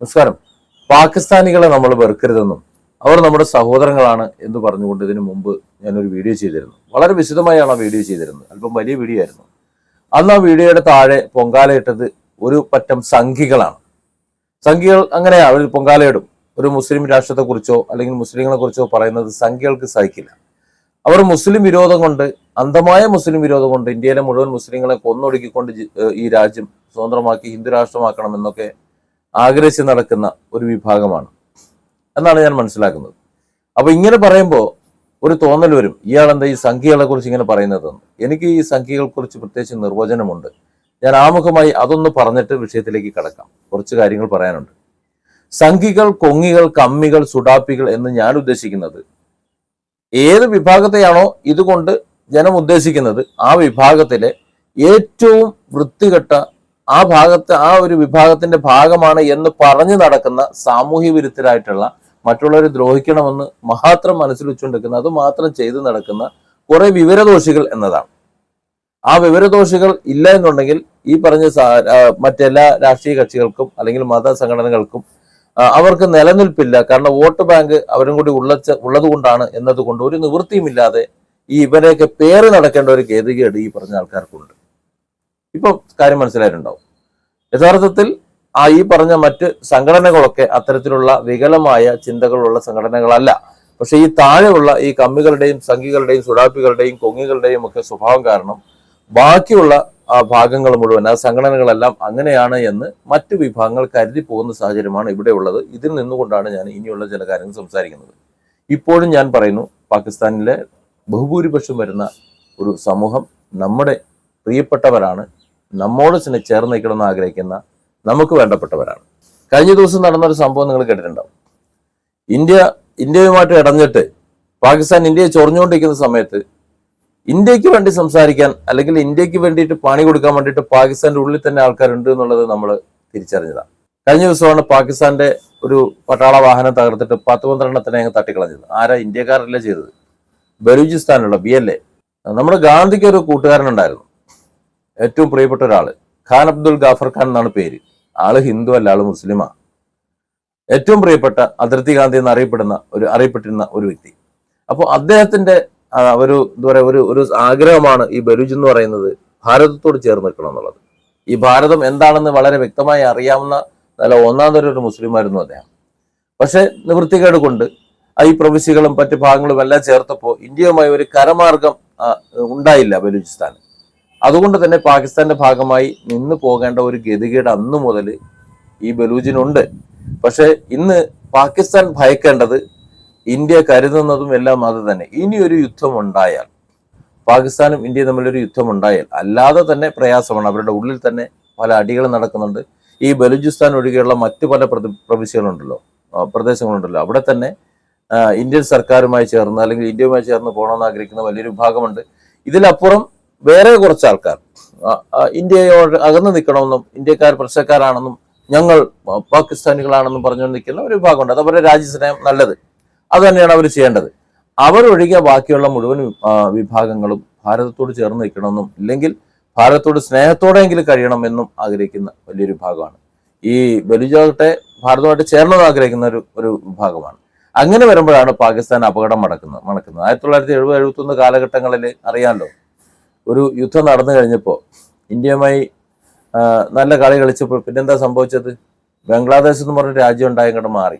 നമസ്കാരം. പാകിസ്ഥാനികളെ നമ്മൾ വെറുക്കരുതെന്നും അവർ നമ്മുടെ സഹോദരങ്ങളാണ് എന്ന് പറഞ്ഞുകൊണ്ട് ഇതിനു മുമ്പ് ഞാനൊരു വീഡിയോ ചെയ്തിരുന്നു. വളരെ വിശദമായാണ് ആ വീഡിയോ ചെയ്തിരുന്നത്. അല്പം വലിയ വീഡിയോ ആയിരുന്നു. അന്ന് ആ വീഡിയോയുടെ താഴെ പൊങ്കാലയിട്ടത് ഒരു പറ്റം സംഘികളാണ്. സംഘികൾ അങ്ങനെയാണ് അവർ പൊങ്കാലയിടും ഒരു മുസ്ലിം രാഷ്ട്രത്തെക്കുറിച്ചോ അല്ലെങ്കിൽ മുസ്ലിങ്ങളെ കുറിച്ചോ പറയുന്നത് സംഘികൾക്ക് സഹിക്കില്ല. അവർ മുസ്ലിം വിരോധം കൊണ്ട് അന്ധമായ മുസ്ലിം വിരോധം കൊണ്ട് ഇന്ത്യയിലെ മുഴുവൻ മുസ്ലിങ്ങളെ കൊന്നൊടുക്കിക്കൊണ്ട് ഈ രാജ്യം സ്വതന്ത്രമാക്കി ഹിന്ദു രാഷ്ട്രമാക്കണം എന്നൊക്കെ ആഗ്രഹിച്ച് നടക്കുന്ന ഒരു വിഭാഗമാണ്. എന്നാണ് ഞാൻ മനസ്സിലാക്കുന്നത്. അപ്പൊ ഇങ്ങനെ പറയുമ്പോൾ ഒരു തോന്നൽ വരും. ഇയാളെന്താ ഈ സംഖ്യകളെ കുറിച്ച് ഇങ്ങനെ പറയുന്നതെന്ന്. എനിക്ക് ഈ സംഖ്യകളെ കുറിച്ച് പ്രത്യേകിച്ച് നിർവചനമുണ്ട്. ഞാൻ ആമുഖമായി അതൊന്ന് പറഞ്ഞിട്ട് വിഷയത്തിലേക്ക് കടക്കാം. കുറച്ച് കാര്യങ്ങൾ പറയാനുണ്ട്. സംഖികൾ കൊങ്ങികൾ കമ്മികൾ സുഡാപ്പികൾ എന്ന് ഞാൻ ഉദ്ദേശിക്കുന്നത് ഏത് വിഭാഗത്തെയാണോ ഇതുകൊണ്ട് ജനം ഉദ്ദേശിക്കുന്നത് ആ വിഭാഗത്തിലെ ഏറ്റവും വൃത്തികെട്ട ആ ഭാഗത്ത് ആ ഒരു വിഭാഗത്തിന്റെ ഭാഗമാണ് എന്ന് പറഞ്ഞു നടക്കുന്ന സാമൂഹ്യ വിരുദ്ധരായിട്ടുള്ള മറ്റുള്ളവരെ ദ്രോഹിക്കണമെന്ന് മാത്രം മനസ്സിൽ വെച്ചുകൊണ്ടിരിക്കുന്ന അത് മാത്രം ചെയ്തു നടക്കുന്ന കുറെ വിവരദോഷികൾ എന്നതാണ്. ആ വിവരദോഷികൾ ഇല്ല എന്നുണ്ടെങ്കിൽ ഈ പറഞ്ഞ മറ്റെല്ലാ രാഷ്ട്രീയ കക്ഷികൾക്കും അല്ലെങ്കിൽ മത സംഘടനകൾക്കും അവർക്ക് നിലനിൽപ്പില്ല. കാരണം വോട്ട് ബാങ്ക് അവരും കൂടി ഉള്ളച്ച ഉള്ളത് കൊണ്ടാണ് എന്നതുകൊണ്ട് ഒരു നിവൃത്തിയുമില്ലാതെ ഈ ഇവരെയൊക്കെ പേര് നടക്കേണ്ട ഒരു ഗതികേട് ഈ പറഞ്ഞ ആൾക്കാർക്കുണ്ട്. ഇപ്പൊ കാര്യം മനസ്സിലായിട്ടുണ്ടാവും. യഥാർത്ഥത്തിൽ ആ ഈ പറഞ്ഞ മറ്റ് സംഘടനകളൊക്കെ അത്തരത്തിലുള്ള വികലമായ ചിന്തകളുള്ള സംഘടനകളല്ല. പക്ഷേ ഈ താഴെയുള്ള ഈ കമ്മികളുടെയും സംഘികളുടെയും സുഡാപ്പികളുടെയും കൊങ്ങികളുടെയും ഒക്കെ സ്വഭാവം കാരണം ബാക്കിയുള്ള ആ ഭാഗങ്ങൾ മുഴുവൻ ആ സംഘടനകളെല്ലാം അങ്ങനെയാണ് എന്ന് മറ്റു വിഭാഗങ്ങൾ കരുതി പോകുന്ന സാഹചര്യമാണ് ഇവിടെ ഉള്ളത്. ഇതിൽ നിന്നുകൊണ്ടാണ് ഞാൻ ഇനിയുള്ള ചില കാര്യങ്ങൾ സംസാരിക്കുന്നത്. ഇപ്പോഴും ഞാൻ പറയുന്നു പാകിസ്ഥാനിലെ ബഹുഭൂരിപക്ഷം വരുന്ന ഒരു സമൂഹം നമ്മുടെ പ്രിയപ്പെട്ടവരാണ്. നമ്മോട് തന്നെ ചേർന്ന് നിൽക്കണമെന്ന് ആഗ്രഹിക്കുന്ന നമുക്ക് വേണ്ടപ്പെട്ടവരാണ്. കഴിഞ്ഞ ദിവസം നടന്ന ഒരു സംഭവം നിങ്ങൾ കേട്ടിട്ടുണ്ടാവും. ഇന്ത്യ ഇന്ത്യയുമായിട്ട് ഇടഞ്ഞിട്ട് പാകിസ്ഥാൻ ഇന്ത്യയെ ചൊറിഞ്ഞുകൊണ്ടിരിക്കുന്ന സമയത്ത് ഇന്ത്യയ്ക്ക് വേണ്ടി സംസാരിക്കാൻ അല്ലെങ്കിൽ ഇന്ത്യയ്ക്ക് വേണ്ടിയിട്ട് പണി കൊടുക്കാൻ വേണ്ടിയിട്ട് പാകിസ്ഥാന്റെ ഉള്ളിൽ തന്നെ ആൾക്കാരുണ്ട് എന്നുള്ളത് നമ്മൾ തിരിച്ചറിഞ്ഞതാണ്. കഴിഞ്ഞ ദിവസമാണ് പാകിസ്ഥാന്റെ ഒരു പട്ടാള വാഹനം തകർത്തിട്ട് പത്ത് പന്ത്രണ്ടെണ്ണത്തിനെ അങ്ങ് തട്ടിക്കളഞ്ഞത്. ആരാ ഇന്ത്യക്കാരല്ല ചെയ്തത്? ബലൂചിസ്ഥാനുള്ള ബി എൽ എ നമ്മുടെ ഗാന്ധിക്ക് ഒരു കൂട്ടുകാരനുണ്ടായിരുന്നു ഏറ്റവും പ്രിയപ്പെട്ട ഒരാൾ ഖാൻ അബ്ദുൽ ഗാഫർ ഖാൻ എന്നാണ് പേര്. ആൾ ഹിന്ദു അല്ല ആൾ മുസ്ലിമാ. ഏറ്റവും പ്രിയപ്പെട്ട അതിർത്തി ഗാന്ധി എന്ന് അറിയപ്പെടുന്ന ഒരു അറിയപ്പെട്ടിരുന്ന ഒരു വ്യക്തി. അപ്പോൾ അദ്ദേഹത്തിന്റെ ഒരു എന്താ പറയാ ഒരു ഒരു ആഗ്രഹമാണ് ഈ ബലൂജ് എന്ന് പറയുന്നത് ഭാരതത്തോട് ചേർന്ന് നിൽക്കണം എന്നുള്ളത്. ഈ ഭാരതം എന്താണെന്ന് വളരെ വ്യക്തമായി അറിയാവുന്ന നല്ല ഒന്നാം തരം ഒരു മുസ്ലിമായിരുന്നു അദ്ദേഹം. പക്ഷെ നിവൃത്തികേട് കൊണ്ട് ഈ പ്രവിശ്യകളും മറ്റു ഭാഗങ്ങളും എല്ലാം ചേർത്തപ്പോൾ ഇന്ത്യയുമായി ഒരു കരമാർഗം ഉണ്ടായില്ല ബലൂചിസ്ഥാൻ അതുകൊണ്ട് തന്നെ പാകിസ്ഥാന്റെ ഭാഗമായി നിന്ന് പോകേണ്ട ഒരു ഗതികേട് അന്ന് മുതൽ ഈ ബലൂജിനുണ്ട് പക്ഷെ ഇന്ന് പാകിസ്ഥാൻ ഭയക്കേണ്ടത് ഇന്ത്യ കരുതുന്നതും എല്ലാം അത് തന്നെ. ഇനി ഒരു യുദ്ധം ഉണ്ടായാൽ പാകിസ്ഥാനും ഇന്ത്യയും തമ്മിലൊരു യുദ്ധം ഉണ്ടായാൽ അല്ലാതെ തന്നെ പ്രയാസമാണ്. അവരുടെ ഉള്ളിൽ തന്നെ പല അടികൾ നടക്കുന്നുണ്ട്. ഈ ബലൂചിസ്ഥാൻ ഒഴികെയുള്ള മറ്റു പല പ്രതി പ്രവിശ്യകളുണ്ടല്ലോ പ്രദേശങ്ങളുണ്ടല്ലോ. അവിടെ തന്നെ ഇന്ത്യൻ സർക്കാരുമായി ചേർന്ന് അല്ലെങ്കിൽ ഇന്ത്യയുമായി ചേർന്ന് പോകണമെന്ന് ആഗ്രഹിക്കുന്ന വലിയൊരു വിഭാഗമുണ്ട്. ഇതിലപ്പുറം വേറെ കുറച്ച് ആൾക്കാർ. ഇന്ത്യയോട് അകന്നു നിൽക്കണമെന്നും ഇന്ത്യക്കാർ പ്രശ്നക്കാരാണെന്നും ഞങ്ങൾ പാകിസ്ഥാനികളാണെന്നും പറഞ്ഞുകൊണ്ട് നിൽക്കുന്ന ഒരു വിഭാഗമുണ്ട്. അത് അവരുടെ രാജ്യസ്നേഹം നല്ലത്. അത് തന്നെയാണ് അവർ ചെയ്യേണ്ടത്. അവരൊഴികെ ബാക്കിയുള്ള മുഴുവൻ വിഭാഗങ്ങളും ഭാരതത്തോട് ചേർന്ന് നിൽക്കണമെന്നും ഇല്ലെങ്കിൽ ഭാരതത്തോട് സ്നേഹത്തോടെയെങ്കിലും കഴിയണമെന്നും ആഗ്രഹിക്കുന്ന വലിയൊരു വിഭാഗമാണ്. ഈ ബലുജാകട്ടെ ഭാരതമായിട്ട് ചേരണമെന്ന് ആഗ്രഹിക്കുന്ന ഒരു ഒരു വിഭാഗമാണ്. അങ്ങനെ വരുമ്പോഴാണ് പാകിസ്ഥാൻ അപകടം മടക്കുന്നത് മണക്കുന്നത് ആയിരത്തി തൊള്ളായിരത്തി എഴുപത് എഴുപത്തൊന്ന് കാലഘട്ടങ്ങളിൽ അറിയാമല്ലോ ഒരു യുദ്ധം നടന്നു കഴിഞ്ഞപ്പോൾ ഇന്ത്യയുമായി നല്ല കളി കളിച്ചപ്പോൾ പിന്നെന്താ സംഭവിച്ചത്? ബംഗ്ലാദേശ് എന്ന് പറഞ്ഞ രാജ്യം ഉണ്ടായി അങ്ങോട്ട് മാറി.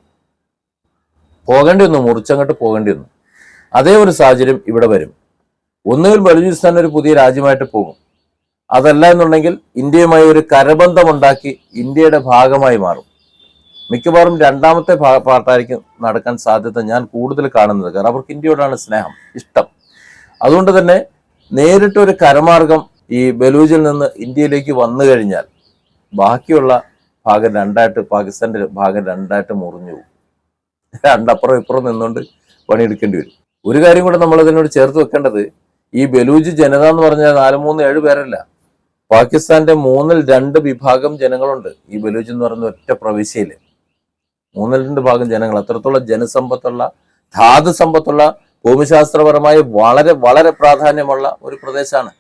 പോകേണ്ടി വന്നു മുറിച്ചങ്ങോട്ട് പോകേണ്ടി വന്നു. അതേ ഒരു സാഹചര്യം ഇവിടെ വരും. ഒന്നുകിൽ ബലൂചിസ്ഥാൻ ഒരു പുതിയ രാജ്യമായിട്ട് പോകും. അതല്ല എന്നുണ്ടെങ്കിൽ ഇന്ത്യയുമായി ഒരു കരബന്ധം ഉണ്ടാക്കി ഇന്ത്യയുടെ ഭാഗമായി മാറും. മിക്കവാറും രണ്ടാമത്തെ പാർട്ടായിരിക്കും നടക്കാൻ സാധ്യത ഞാൻ കൂടുതൽ കാണുന്നത്. കാരണം അവർക്ക് ഇന്ത്യയോടാണ് സ്നേഹം ഇഷ്ടം. അതുകൊണ്ട് തന്നെ നേരിട്ട് ഒരു കരമാർഗം ഈ ബലൂജിൽ നിന്ന് ഇന്ത്യയിലേക്ക് വന്നു കഴിഞ്ഞാൽ ബാക്കിയുള്ള ഭാഗം രണ്ടായിട്ട് പാകിസ്ഥാന്റെ ഭാഗം രണ്ടായിട്ട് മുറിഞ്ഞു പോകും. രണ്ടപ്പുറം ഇപ്പുറം നിന്നുകൊണ്ട് പണിയെടുക്കേണ്ടി വരും. ഒരു കാര്യം കൂടെ നമ്മൾ ഇതിനോട് ചേർത്ത് വെക്കേണ്ടത് ഈ ബലൂജ് ജനത എന്ന് പറഞ്ഞാൽ നാല് മൂന്ന് ഏഴ് പേരല്ല. പാകിസ്ഥാന്റെ മൂന്നിൽ രണ്ട് വിഭാഗം ജനങ്ങളുണ്ട് ഈ ബലൂജ് എന്ന് പറയുന്ന ഒറ്റ പ്രവിശ്യയിൽ മൂന്നിൽ രണ്ട് ഭാഗം ജനങ്ങൾ. അത്രത്തോളം ജനസമ്പത്തുള്ള ധാതു സമ്പത്തുള്ള ഭൂമിശാസ്ത്രപരമായി വളരെ വളരെ പ്രാധാന്യമുള്ള ഒരു പ്രദേശമാണ്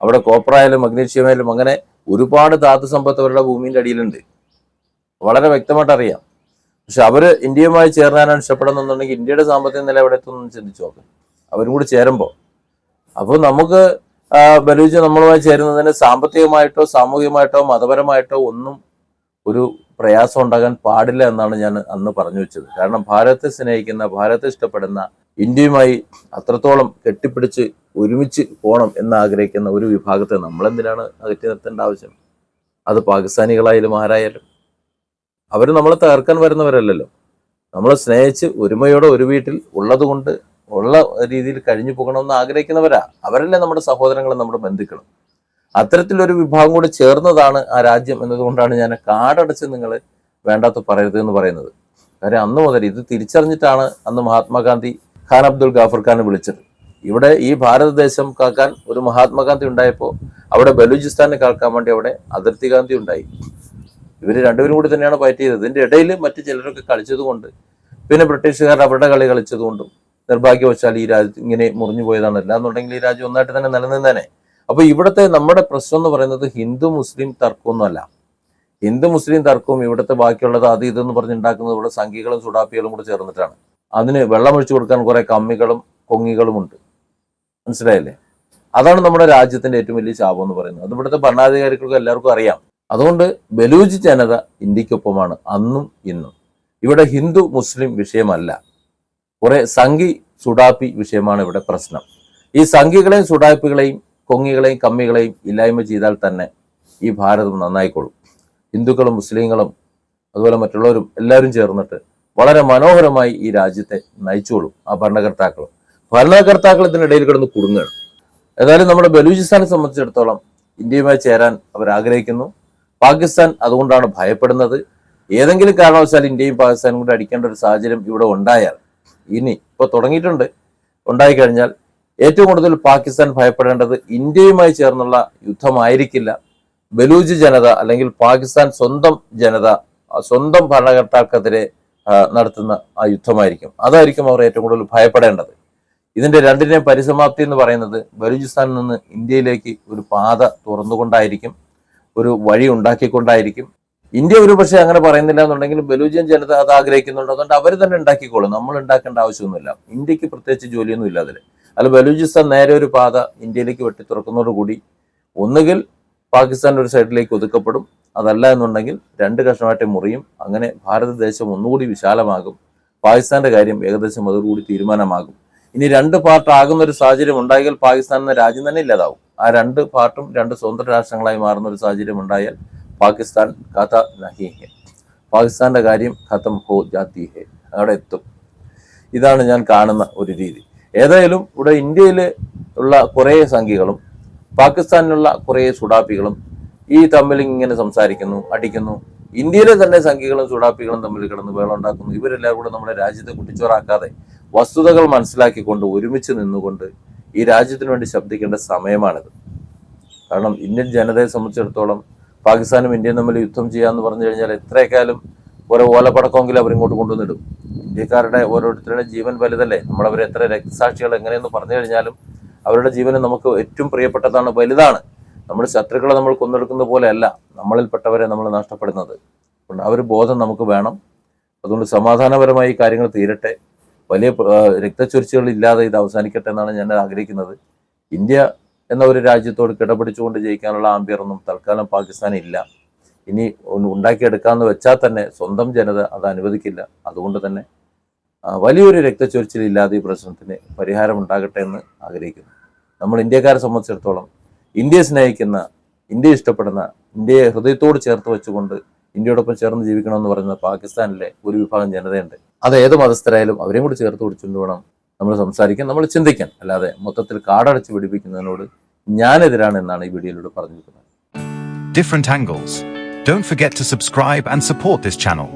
അവിടെ കോപ്പറായാലും മഗ്നീഷ്യമായാലും അങ്ങനെ ഒരുപാട് ധാതു സമ്പത്ത് അവരുടെ ഭൂമിയുടെ അടിയിലുണ്ട്. വളരെ വ്യക്തമായിട്ട് അറിയാം. പക്ഷെ അവർ ഇന്ത്യയുമായി ചേർന്നാനാണ് ഇഷ്ടപ്പെടുന്നുണ്ടെങ്കിൽ ഇന്ത്യയുടെ സാമ്പത്തിക നില എവിടെ എത്തുന്നു ചിന്തിച്ചു നോക്കും. അവരും കൂടി ചേരുമ്പോൾ. അപ്പോൾ നമുക്ക് ബലൂജ് നമ്മളുമായി ചേരുന്നതിന് സാമ്പത്തികമായിട്ടോ സാമൂഹികമായിട്ടോ മതപരമായിട്ടോ ഒന്നും ഒരു പ്രയാസം ഉണ്ടാകാൻ പാടില്ല എന്നാണ് ഞാൻ അന്ന് പറഞ്ഞു വെച്ചത്. കാരണം ഭാരതത്തെ സ്നേഹിക്കുന്ന ഭാരതത്തെ ഇഷ്ടപ്പെടുന്ന ഇന്ത്യയുമായി അത്രത്തോളം കെട്ടിപ്പിടിച്ച് ഒരുമിച്ച് പോകണം എന്ന് ആഗ്രഹിക്കുന്ന ഒരു വിഭാഗത്തെ നമ്മളെന്തിനാണ് അകറ്റി നിർത്തേണ്ട ആവശ്യം? അത് പാകിസ്ഥാനികളായാലും ആരായാലും. അവർ നമ്മളെ തകർക്കാൻ വരുന്നവരല്ലല്ലോ. നമ്മളെ സ്നേഹിച്ച് ഒരുമയോടെ ഒരു വീട്ടിൽ ഉള്ളതുകൊണ്ട് ഉള്ള രീതിയിൽ കഴിഞ്ഞു പോകണമെന്ന് ആഗ്രഹിക്കുന്നവരാ. അവരല്ലേ നമ്മുടെ സഹോദരങ്ങളും നമ്മുടെ ബന്ധുക്കളും അത്തരത്തിലൊരു വിഭാഗം കൂടി ചേർന്നതാണ് ആ രാജ്യം എന്നതുകൊണ്ടാണ് ഞാൻ കാടടച്ച് നിങ്ങൾ വേണ്ടാത്ത പറയരുത് എന്ന് പറയുന്നത്. കാര്യം അന്ന് മുതൽ ഇത് തിരിച്ചറിഞ്ഞിട്ടാണ് അന്ന് മഹാത്മാഗാന്ധി ഖാൻ അബ്ദുൽ ഗാഫർ ഖാൻ വിളിച്ചത്. ഇവിടെ ഈ ഭാരതദേശം കാക്കാൻ ഒരു മഹാത്മാഗാന്ധി ഉണ്ടായപ്പോൾ അവിടെ ബലൂചിസ്ഥാനെ കാക്കാൻ വേണ്ടി അവിടെ അതിർത്തി ഗാന്ധി ഉണ്ടായി. ഇവർ രണ്ടുപേരും കൂടി തന്നെയാണ് ഫൈറ്റ് ചെയ്തത്. ഇതിന്റെ ഇടയിൽ മറ്റു ചിലരൊക്കെ കളിച്ചതുകൊണ്ട് പിന്നെ ബ്രിട്ടീഷുകാർ അവരുടെ കളി കളിച്ചതുകൊണ്ടും നിർഭാഗ്യവശാൽ ഈ രാജ്യം ഇങ്ങനെ മുറിഞ്ഞു പോയതാണ്. അല്ലാന്നുണ്ടെങ്കിൽ ഈ രാജ്യം ഒന്നായിട്ട് തന്നെ നിലനിന്നേനെ. അപ്പോൾ ഇവിടുത്തെ നമ്മുടെ പ്രശ്നം എന്ന് പറയുന്നത് ഹിന്ദു മുസ്ലിം തർക്കമൊന്നുമല്ല. ഹിന്ദു മുസ്ലിം തർക്കവും ഇവിടുത്തെ ബാക്കിയുള്ളത് അത് ഇതെന്ന് പറഞ്ഞുണ്ടാക്കുന്നത് ഇവിടെ സംഘികളും സുഡാപ്പികളും കൂടെ ചേർന്നിട്ടാണ്. അതിന് വെള്ളമൊഴിച്ചു കൊടുക്കാൻ കുറേ കമ്മികളും കൊങ്ങികളും ഉണ്ട്. മനസ്സിലായില്ലേ? അതാണ് നമ്മുടെ രാജ്യത്തിന്റെ ഏറ്റവും വലിയ ശാപം എന്ന് പറയുന്നത്. അത് ഇവിടുത്തെ ഭരണാധികാരികൾക്ക് എല്ലാവർക്കും അറിയാം. അതുകൊണ്ട് ബലൂജ് ജനത ഇന്ത്യക്കൊപ്പമാണ് അന്നും ഇന്നും. ഇവിടെ ഹിന്ദു മുസ്ലിം വിഷയമല്ല. കുറെ സംഘി സുഡാപ്പി വിഷയമാണ് ഇവിടെ പ്രശ്നം. ഈ സംഘികളെയും സുഡാപ്പികളെയും കൊങ്ങികളെയും കമ്മികളെയും ഇല്ലായ്മ ചെയ്താൽ തന്നെ ഈ ഭാരതം നന്നായിക്കൊള്ളും ഹിന്ദുക്കളും മുസ്ലിങ്ങളും അതുപോലെ മറ്റുള്ളവരും എല്ലാവരും ചേർന്നിട്ട് വളരെ മനോഹരമായി ഈ രാജ്യത്തെ നയിച്ചോളും ആ ഭരണകർത്താക്കളും. ഭരണകർത്താക്കൾ ഇതിനിടയിൽ കിടന്ന് കുടുങ്ങുകയാണ്. ഏതായാലും നമ്മുടെ ബലൂചിസ്ഥാനെ സംബന്ധിച്ചിടത്തോളം ഇന്ത്യയുമായി ചേരാൻ അവർ ആഗ്രഹിക്കുന്നു പാകിസ്ഥാൻ അതുകൊണ്ടാണ് ഭയപ്പെടുന്നത്. ഏതെങ്കിലും കാരണവശാൽ ഇന്ത്യയും പാകിസ്ഥാനും കൂടി അടിക്കേണ്ട ഒരു സാഹചര്യം ഇവിടെ ഉണ്ടായാൽ ഇനി ഇപ്പൊ തുടങ്ങിയിട്ടുണ്ട്. ഉണ്ടായി കഴിഞ്ഞാൽ ഏറ്റവും കൂടുതൽ പാകിസ്ഥാൻ ഭയപ്പെടേണ്ടത് ഇന്ത്യയുമായി ചേർന്നുള്ള യുദ്ധമായിരിക്കില്ല. ബലൂജ് ജനത അല്ലെങ്കിൽ പാകിസ്ഥാൻ സ്വന്തം ജനത സ്വന്തം ഭരണകർത്താക്കൾക്കെതിരെ ആ, നടത്തുന്ന ആ യുദ്ധമായിരിക്കും. അതായിരിക്കും അവർ ഏറ്റവും കൂടുതൽ ഭയപ്പെടേണ്ടത്. ഇതിന്റെ രണ്ടിനെയും പരിസമാപ്തി എന്ന് പറയുന്നത് ബലൂചിസ്ഥാനിൽ നിന്ന് ഇന്ത്യയിലേക്ക് ഒരു പാത തുറന്നുകൊണ്ടായിരിക്കും ഒരു വഴി ഉണ്ടാക്കിക്കൊണ്ടായിരിക്കും. ഇന്ത്യ ഒരു പക്ഷേ അങ്ങനെ പറയുന്നില്ല എന്നുണ്ടെങ്കിൽ ബലൂജിയൻ ജനത അത് ആഗ്രഹിക്കുന്നുണ്ട്. അതുകൊണ്ട് അവർ തന്നെ ഉണ്ടാക്കിക്കോളും. നമ്മൾ ഉണ്ടാക്കേണ്ട ആവശ്യമൊന്നുമില്ല. ഇന്ത്യയ്ക്ക് പ്രത്യേകിച്ച് ജോലിയൊന്നും ഇല്ല അതിൽ അല്ല ബലൂചിസ്ഥാൻ നേരെ ഒരു പാത ഇന്ത്യയിലേക്ക് വെട്ടി തുറക്കുന്നതോടുകൂടി ഒന്നുകിൽ പാകിസ്ഥാൻ ഒരു സൈഡിലേക്ക് ഒതുക്കപ്പെടും അതല്ല എന്നുണ്ടെങ്കിൽ രണ്ട് കഷ്ണമായിട്ട് മുറിയും. അങ്ങനെ ഭാരതദേശം ഒന്നുകൂടി വിശാലമാകും. പാകിസ്ഥാന്റെ കാര്യം ഏകദേശം അതോടുകൂടി തീരുമാനമാകും. ഇനി രണ്ട് പാർട്ടാകുന്ന ഒരു സാഹചര്യം ഉണ്ടായാൽ പാകിസ്ഥാൻ എന്ന രാജ്യം തന്നെ ഇല്ലാതാവും. ആ രണ്ട് പാർട്ടും രണ്ട് സ്വതന്ത്ര രാഷ്ട്രങ്ങളായി മാറുന്ന ഒരു സാഹചര്യം ഉണ്ടായാൽ പാകിസ്ഥാൻ കഥ നഹി ഹെ. പാകിസ്ഥാന്റെ കാര്യം ഖത്തം ഹോ ജാത്തി ഹെ. അവിടെ എത്തും. ഇതാണ് ഞാൻ കാണുന്ന ഒരു രീതി. ഏതായാലും ഇവിടെ ഇന്ത്യയിൽ ഉള്ള കുറേ സംഖ്യകളും പാകിസ്ഥാനിലുള്ള കുറേ സുഡാപ്പികളും ഈ തമ്മിൽ ഇങ്ങനെ സംസാരിക്കുന്നു അടിക്കുന്നു ഇന്ത്യയിലെ തന്നെ സംഖ്യകളും സുഡാപ്പികളും തമ്മിൽ കിടന്ന് വേളം ഉണ്ടാക്കുന്നു. ഇവരെല്ലാവരും കൂടെ നമ്മുടെ രാജ്യത്തെ കുട്ടിച്ചോറാക്കാതെ വസ്തുതകൾ മനസ്സിലാക്കിക്കൊണ്ട് ഒരുമിച്ച് നിന്നുകൊണ്ട് ഈ രാജ്യത്തിന് വേണ്ടി ശബ്ദിക്കേണ്ട സമയമാണിത്. കാരണം ഇന്ത്യൻ ജനതയെ സംബന്ധിച്ചിടത്തോളം പാകിസ്ഥാനും ഇന്ത്യയും തമ്മിൽ യുദ്ധം ചെയ്യാന്ന് പറഞ്ഞു കഴിഞ്ഞാൽ എത്രയൊക്കെയാലും ഓരോ ഓലപ്പടക്കമെങ്കിലും അവരിങ്ങോട്ട് കൊണ്ടുവന്നിടും. ഇന്ത്യക്കാരുടെ ഓരോരുത്തരുടെ ജീവൻ വലുതല്ലേ? നമ്മളവരെ എത്ര രക്തസാക്ഷികൾ എങ്ങനെയെന്ന് പറഞ്ഞു കഴിഞ്ഞാലും അവരുടെ ജീവന് നമുക്ക് ഏറ്റവും പ്രിയപ്പെട്ടതാണ് വലുതാണ്. നമ്മുടെ ശത്രുക്കളെ നമ്മൾ കൊന്നെടുക്കുന്ന പോലെയല്ല നമ്മളിൽപ്പെട്ടവരെ നമ്മൾ നഷ്ടപ്പെടുന്നത്. അതുകൊണ്ട് ആ ഒരു ബോധം നമുക്ക് വേണം. അതുകൊണ്ട് സമാധാനപരമായി കാര്യങ്ങൾ തീരട്ടെ. വലിയ രക്തച്ചൊരിച്ചുകൾ ഇല്ലാതെ ഇത് അവസാനിക്കട്ടെ എന്നാണ് ഞാൻ ആഗ്രഹിക്കുന്നത്. ഇന്ത്യ എന്ന ഒരു രാജ്യത്തോട് കിടപിടിച്ചുകൊണ്ട് ജയിക്കാനുള്ള ആംബിയറൊന്നും തൽക്കാലം പാകിസ്ഥാൻ ഇല്ല. ഇനി ഉണ്ടാക്കിയെടുക്കാമെന്ന് വെച്ചാൽ തന്നെ സ്വന്തം ജനത അത് അനുവദിക്കില്ല. അതുകൊണ്ട് തന്നെ വലിയൊരു രക്തച്ചൊരിച്ചിലില്ലാതെ ഈ പ്രശ്നത്തിന് പരിഹാരം ഉണ്ടാകട്ടെ എന്ന് ആഗ്രഹിക്കുന്നു. നമ്മൾ ഇന്ത്യക്കാരെ സംബന്ധിച്ചിടത്തോളം ഇന്ത്യയെ സ്നേഹിക്കുന്ന ഇന്ത്യയെ ഇഷ്ടപ്പെടുന്ന ഇന്ത്യയെ ഹൃദയത്തോട് ചേർത്ത് വെച്ചുകൊണ്ട് ഇന്ത്യയോടൊപ്പം ചേർന്ന് ജീവിക്കണമെന്ന് പറയുന്ന പാകിസ്ഥാനിലെ ഒരു വിഭാഗം ജനതയുണ്ട് അത് ഏത് മതസ്ഥരായാലും അവരെയും കൂടി ചേർത്ത് പിടിച്ചുകൊണ്ട് വേണം നമ്മൾ സംസാരിക്കാൻ നമ്മൾ ചിന്തിക്കാൻ അല്ലാതെ മൊത്തത്തിൽ കാടടച്ച് പിടിപ്പിക്കുന്നതിനോട് ഞാനെതിരാണ് എന്നാണ് ഈ വീഡിയോയിലൂടെ പറഞ്ഞിരിക്കുന്നത് different angles. Don't forget to subscribe and support this channel.